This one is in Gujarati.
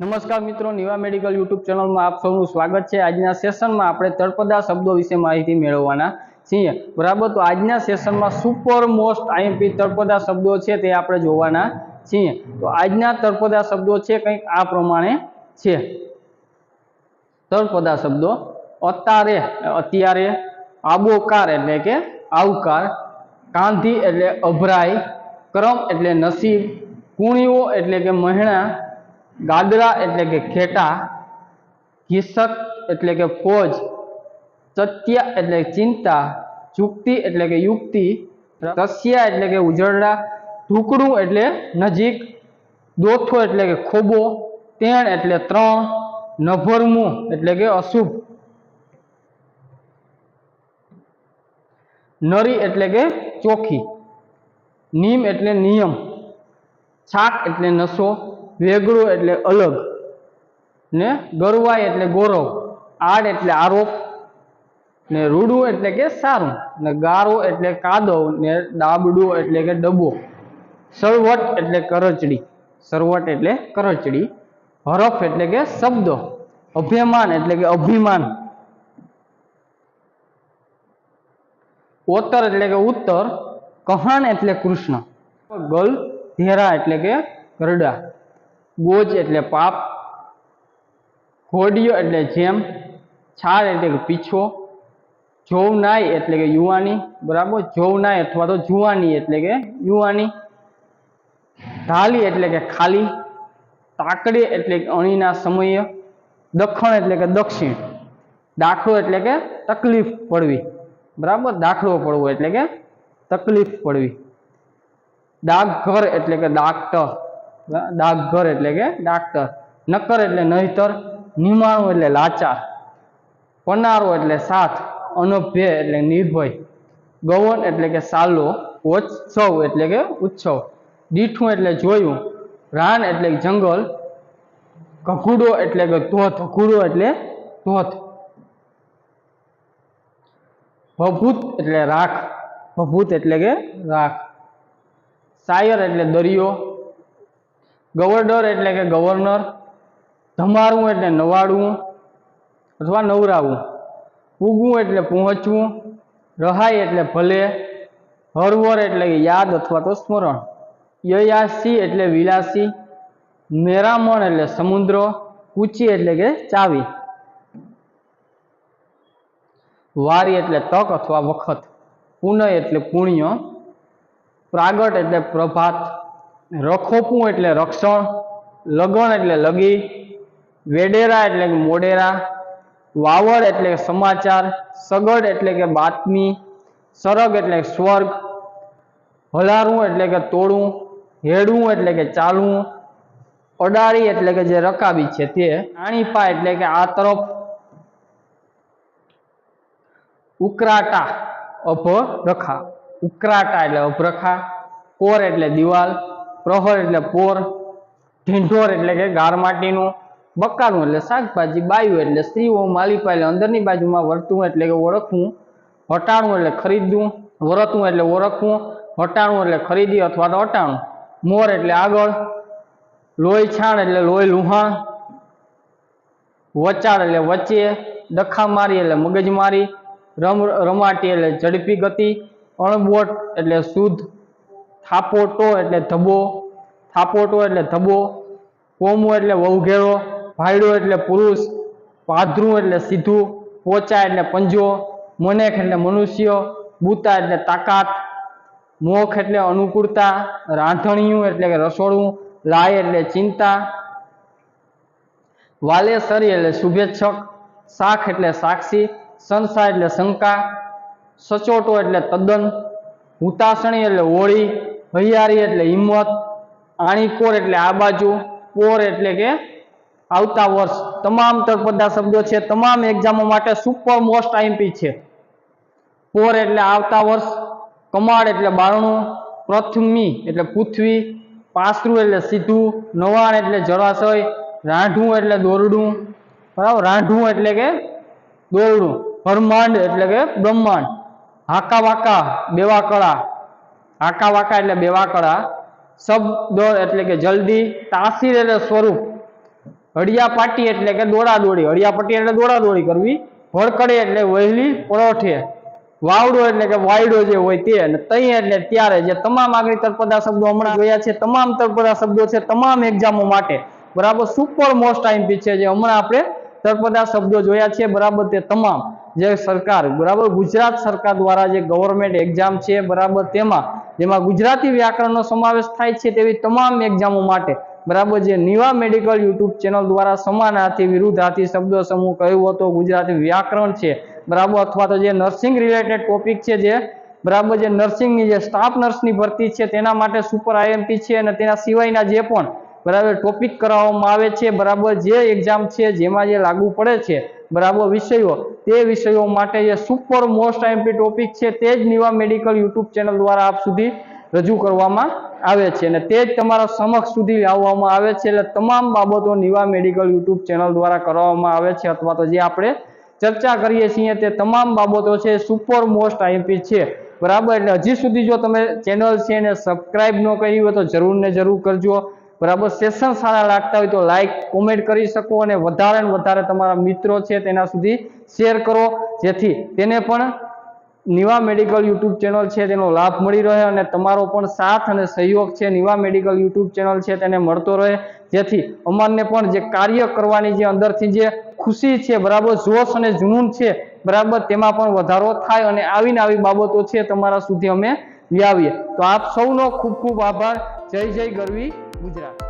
નમસ્કાર મિત્રો, નિવા મેડિકલ યુટ્યુબ ચેનલમાં આપ સૌનું સ્વાગત છે. આજના સેશનમાં આપણે તળપદા શબ્દો વિશે માહિતી મેળવવાના છીએ. બરાબર? તો આજના સેશનમાં સુપર મોસ્ટ આઈએમપી તળપદા શબ્દો છે તે આપણે જોવાના છીએ. તો આજના તળપદા શબ્દો છે કંઈક આ પ્રમાણે છે. તળપદા શબ્દો, અત્યારે અત્યારે, આબોકાર એટલે કે આવકાર, કાંધી એટલે અભરાય કરમ એટલે નસીબ કુણીઓ એટલે કે મહેણા ગાદરા એટલે કે ખેટા, ઘીસક એટલે કે ફોજ સત્ય એટલે ચિંતા, ચુક્તિ એટલે કે યુક્તિ, રસિયા એટલે કે ઉજળડા ઢુકડું એટલે નજીક, દોથો એટલે કે ખોબો, તેણ એટલે ત્રણ, નભરમું એટલે કે અશુભ. નરી એટલે કે ચોખી. નીમ એટલે નિયમ. છાક એટલે નશો વેગળો એટલે અલગ. ને ગરવાય એટલે ગૌરવ આડ એટલે આરોપ ને રૂડું એટલે કે સારું. ને ગારો એટલે કાદવ. ને ડાબડું એટલે કે ડબ્બો. સરવટ એટલે કરચડી. સરવટ એટલે કરચડી. હરફ એટલે કે શબ્દો. અભિમાન એટલે કે અભિમાન. ઓતર એટલે કે ઉત્તર. કહાણ એટલે કૃષ્ણ. ગલ ધેરા એટલે કે ગરડા. બોજ એટલે પાપ, હોડિયો એટલે જેમ છાળ એટલે કે પીછો, જોવનાય એટલે કે યુવાની, બરાબર? જોવનાય અથવા તો જુવાની એટલે કે યુવાની, ઢાલી એટલે કે ખાલી તાકડી એટલે કે અણીના સમયે, દખણ એટલે કે દક્ષિણ, દાખલો એટલે કે તકલીફ પડવી, બરાબર? દાખલો પડવો એટલે કે તકલીફ પડવી, ડાકઘર એટલે કે ડાક્ટર ડાકઘર એટલે કે ડાક્ટર. નક્કર એટલે નહીતર, નિમાણું એટલે લાચાર. પનારો એટલે સાથ, અનભ્ય એટલે નિર્ભય. ગૌવન એટલે કે સાલો, ઉત્સવ એટલે કે ઉત્સવ. દીઠું એટલે જોયું, રાન એટલે જંગલ. ઘઘુડો એટલે કે ધોધ ઘુડો એટલે ધોધ. ભભૂત એટલે રાખ, ભભૂત એટલે કે રાખ. શાયર એટલે દરિયો ગવર્નર એટલે કે ગવર્નર ધમારવું એટલે નવાડવું અથવા નવરાવું. પૂગવું એટલે પહોંચવું, રહાય એટલે ભલે હરવર એટલે કે યાદ અથવા તો સ્મરણ. યયાસી એટલે વિલાસી, મેરામણ એટલે સમુદ્ર, કૂચી એટલે કે ચાવી. વારી એટલે તક અથવા વખત. પુનઃ એટલે પુણ્ય. પ્રાગટ એટલે પ્રભાત. રખોપું એટલે રક્ષણ લગણ એટલે લગી, વેડેરા એટલે કે મોડેરા, વાવડ એટલે કે સમાચાર, સગડ એટલે કે બાતમી, સરગ એટલે સ્વર્ગ હલારવું એટલે કે તોડવું હેડવું એટલે કે ચાલવું અડાળી એટલે કે જે રકાબી છે તે આણીપા એટલે કે આ તરફ ઉકરાટા અભરખા ઉકરાટા એટલે અભરખા કોર એટલે દિવાલ પ્રહર એટલે પોર, ઢીંઢોર એટલે કે ગારમાટીનું બકાનું એટલે શાકભાજી, બાયું એટલે સ્ત્રીઓ, માલિપા એટલે અંદરની બાજુમાં વર્તવું એટલે કે ઓળખવું હટાણું એટલે ખરીદવું, વરતવું એટલે ઓળખવું હટાણું એટલે ખરીદી અથવા તો હટાણું મોર એટલે આગળ, લોહી છાણ એટલે લોહી લુહાણ, વચાળ એટલે વચ્ચે ડખા મારી એટલે મગજ મારી રમ, રમાટી એટલે ઝડપી ગતિ, અણબોટ એટલે શુદ્ધ થાપોટો એટલે ધબો થાપોટો એટલે ધબો, કોમો એટલે વહુઘેરો ભાયડો એટલે પુરુષ પાધરું એટલે સીધું, પોચા એટલે પંજો, મનેખ એટલે મનુષ્ય, બૂતા એટલે તાકાત, મોખ એટલે અનુકૂળતા, રાંધણિયું એટલે કે રસોડું, લાય એટલે ચિંતા, વાલેસરી એટલે શુભેચ્છક, શાખ એટલે સાક્ષી સંસા એટલે શંકા, સચોટો એટલે તદ્દન હુતાસણી એટલે હોળી હૈયારી એટલે હિંમત, આણીકોર એટલે આ બાજુ, કોર એટલે કે આવતા વર્ષ. તમામ તળપદા શબ્દો છે. તમામ એક્ઝામો માટે સુપર મોસ્ટ આઈએમપી છે. કોર એટલે આવતા વર્ષ, કમાડ એટલે બારણું, પ્રથમી એટલે પૃથ્વી, પાસરું એટલે સીધું, નવાણ એટલે જળાશય, રાંઢું એટલે દોરડું. બરાબર? રાંઢું એટલે કે દોરડું. બ્રહ્માંડ એટલે કે બ્રહ્માંડ. હાકા વાકા બેવા કળા હાકા વાકા એટલે બેવાકડા શબ્દ એટલે કે જલ્દી તાસીર એટલે સ્વરૂપ. હળિયા પાટી એટલે કે દોડા દોડી હળિયા એટલે દોડા દોડી કરવી. ભળકડે એટલે વહેલી પરોઠે. વાવડો એટલે કે વાયડો જે હોય તે. અને તઈ એટલે ત્યારે જે તમામ આગળ તળપદા શબ્દો હમણાં જોયા છે, તમામ તળપદા શબ્દો છે, તમામ એક્ઝામો માટે. બરાબર સુપર મોસ્ટ આઈમ્પી છે જે હમણાં આપણે તળપદા શબ્દો જોયા છે, બરાબર તે તમામ. જે સરકાર, બરાબર? ગુજરાત સરકાર દ્વારા જે ગવર્મેન્ટ એક્ઝામ છે, બરાબર? તેમાં, જેમાં ગુજરાતી વ્યાકરણનો સમાવેશ થાય છે તેવી તમામ એક્ઝામો માટે, બરાબર? જે નિવા મેડિકલ યુટ્યુબ ચેનલ દ્વારા સમાનાર્થી વિરુદ્ધાર્થી શબ્દો સમૂહ કહ્યું હતો, ગુજરાતી વ્યાકરણ છે, બરાબર? અથવા તો જે નર્સિંગ રિલેટેડ ટોપિક છે જે, બરાબર? જે નર્સિંગની જે સ્ટાફ નર્સની ભરતી છે, તેના માટે સુપર આઈએમપી છે અને તેના સિવાયના જે પણ, બરાબર? ટોપિક કરાવવામાં આવે છે, બરાબર? જે એક્ઝામ છે, જેમાં જે લાગુ પડે છે બરાબર, વિષયો. તે વિષયો માટે જે સુપર મોસ્ટ આઈએમપી ટોપિક છે, તે જ નિવા મેડિકલ યુટ્યુબ ચેનલ દ્વારા આપ સુધી રજૂ કરવામાં આવે છે. અને તે જ તમારા સમક્ષ સુધી લાવવામાં આવે છે, એટલે તમામ બાબતો નિવા મેડિકલ યુટ્યુબ ચેનલ દ્વારા કરવામાં આવે છે, અથવા તો જે આપણે ચર્ચા કરીએ છીએ તે તમામ બાબતો છે સુપર મોસ્ટ આઈએમપી છે. બરાબર, એટલે હજી સુધી જો તમે ચેનલ છે એને સબસ્ક્રાઈબ ન કરી હોય તો જરૂર ને જરૂર કરજો. બરાબર સેશન સારા લાગતા હોય તો લાઈક કોમેન્ટ કરી શકો અને વધારે ને વધારે તમારા મિત્રો છે તેના સુધી શેર કરો. જેથી તેને પણ નિવા મેડિકલ યુટ્યુબ ચેનલ છે તેનો લાભ મળી રહે અને તમારો પણ સાથ અને સહયોગ છે નિવા મેડિકલ યુટ્યુબ ચેનલ છે તેને મળતો રહે. જેથી અમારને પણ જે કાર્ય કરવાની જે અંદરથી જે ખુશી છે, બરાબર જોશ અને જુનૂન છે, બરાબર તેમાં પણ વધારો થાય અને આવીને આવી બાબતો છે તમારા સુધી અમે લાવીએ. તો આપ સૌનો ખૂબ ખૂબ આભાર. જય જય ગરવી. ગુજરાત